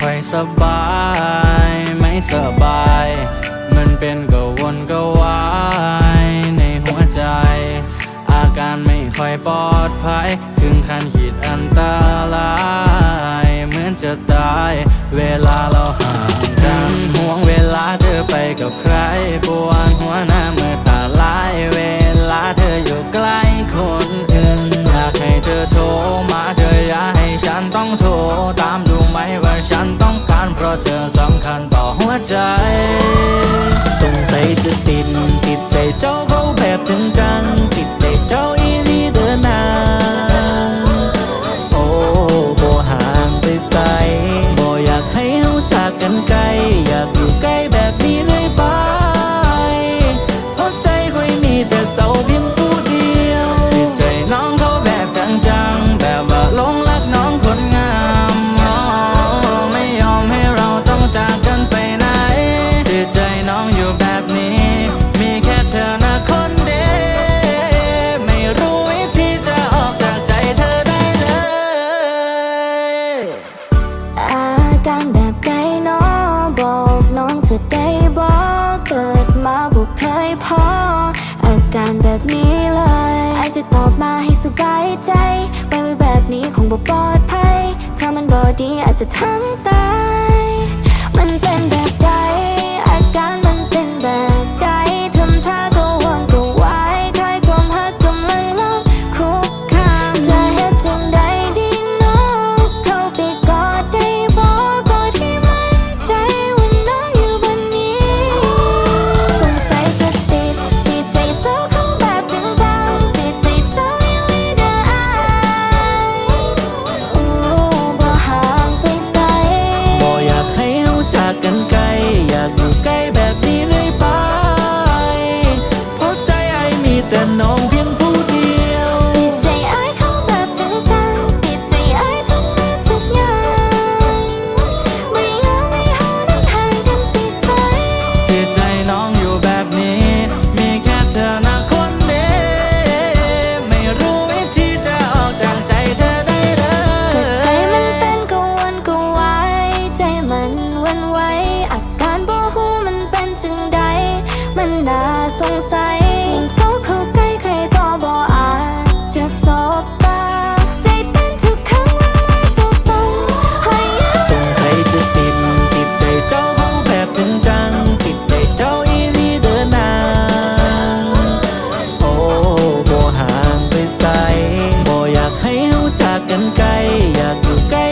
ค่อยสบาย ไม่สบาย มันเป็นก็วนก็วายในหัวใจ อาการไม่ค่อยปลอดภัย ถึงขั้นขีดอันตรายเหมือนจะตาย เวลาเราห่างกันห่วงเวลาเธอไปกับใคร ธอสำคัญต่อหัวใจ สงสัยจะติดติดใจเจ้าเขาแบบถึงจัง ติดใจเจ้าอีนี่เดินนางโอ้โบห่างไปใสบ่อยากให้เฮาจากกันไกล การแบนี้เลยไอจะตอบมาให้สบายใจไปไว้แบบนี้คงบ่ปลอดภัย ถ้ามันบอดีอาจจะทั้งตาย สงสัยเจ้าเข้าใกล้ใครก็บ่อาจจะสบตา ใจเต้นทุกครั้งเวลาเจ้าส่งสงสัยจะติดติดใจเจ้าเขาแบบจริงจัง ติดใจเจ้าอีรีเดินนาโอ้บ่ห่างไปใสบ่อยากให้เฮาจากกันไกล อยากอยู่ใกล้